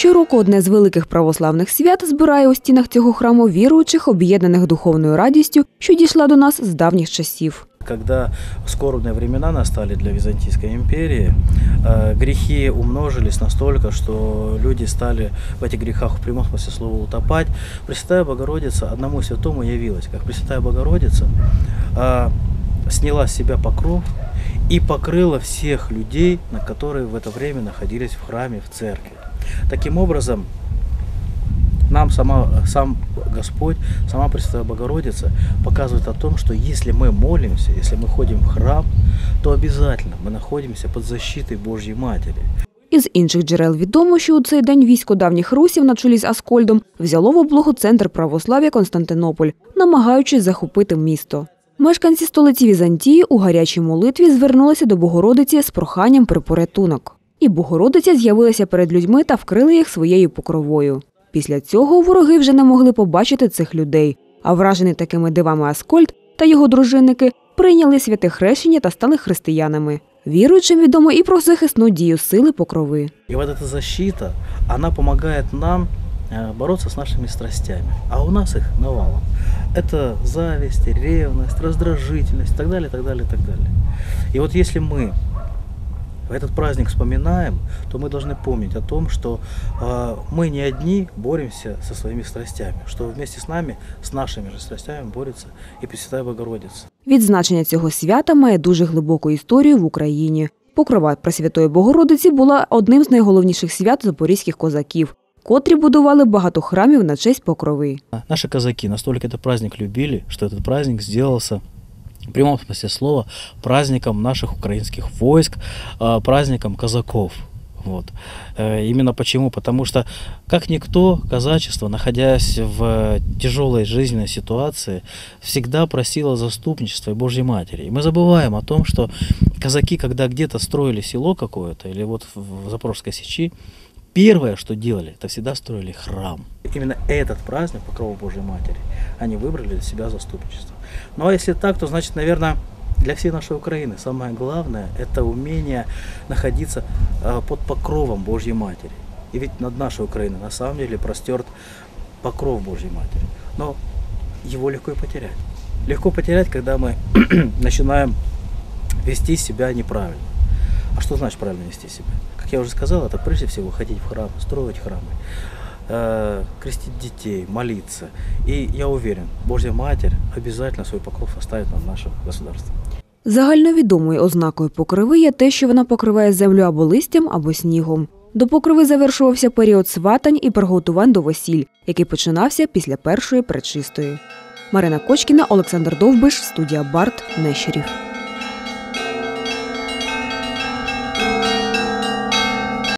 Щороку одне з великих православних свят збирає у стінах цього храму віруючих, об'єднаних духовною радістю, що дійшла до нас з давніх часів. Когда скорбные времена настали для Византийской империи, э, грехи умножились настолько, что люди стали в этих грехах в прямом смысле слова утопать. Пресвятая Богородица одному святому явилась, как Пресвятая Богородица э, сняла с себя покров и покрыла всех людей, на которые в это время находились в храме, в церкви. Таким образом, нам сама, сам Господь, сама Пресвятая Богородица показывает о том, что если мы молимся, если мы ходим в храм, то обязательно мы находимся под защитой Божьей Матери. Із інших джерел відомо, що у цей день військо давніх русів на чолі з Аскольдом взяло в облогу центр православ'я Константинополь, намагаючись захопити місто. Мешканці столиці Візантії у гарячій молитві звернулися до Богородиці з проханням про порятунок. І Богородиця з'явилася перед людьми та вкрила їх своєю покровою. Після цього вороги вже не могли побачити цих людей, а вражений такими дивами Аскольд та його дружинники прийняли святе хрещення та стали християнами. Віруючим відомо і про захисну дію сили покрови. И вот эта защита, она помогает нам э, бороться с нашими страстями. А у нас их навалом. Это зависть, ревность, раздражительность, и так далее, так далее, так далее. И вот если мы этот праздник вспоминаем, то мы должны помнить о том, что э, мы не одни боремся со своими страстями, что вместе с нами, с нашими же страстями борется и Пресвятая Богородица. Відзначення цього свята має дуже глибоку історію в Україні. Покрова Пресвятої Богородиці була одним з найголовніших свят запорізьких козаків, котрі будували багато храмів на честь покрови. Наши казаки настолько этот праздник любили, что этот праздник сделался в прямом смысле слова праздником наших украинских войск, а, праздником казаков. Вот. Э, Именно почему? Потому что, как никто, казачество, находясь в тяжелой жизненной ситуации, всегда просило заступничества и Божьей Матери. И мы забываем о том, что казаки, когда где-то строили село какое-то, или вот в Запорожской Сечи, первое, что делали, это всегда строили храм. Именно этот праздник, Покрова Божьей Матери, они выбрали для себя заступничество. Ну а если так, то значит, наверное, для всей нашей Украины самое главное – это умение находиться э, под покровом Божьей Матери. И ведь над нашей Украиной на самом деле простерт покров Божьей Матери. Но его легко и потерять. Легко потерять, когда мы начинаем вести себя неправильно. А что значит правильно вести себя? Как я уже сказал, это прежде всего ходить в храм, строить храмы, э, крестить детей, молиться. И я уверен, Божья Матерь обязательно свой покров оставит над нашим государством. Загальновідомою ознакою покрови є те, що вона покриває землю або листям, або снігом. До покрови завершувався період сватань і приготувань до весіль, який починався після першої пречистої. Марина Кочкіна, Олександр Довбиш, студія Барт, Нещерів.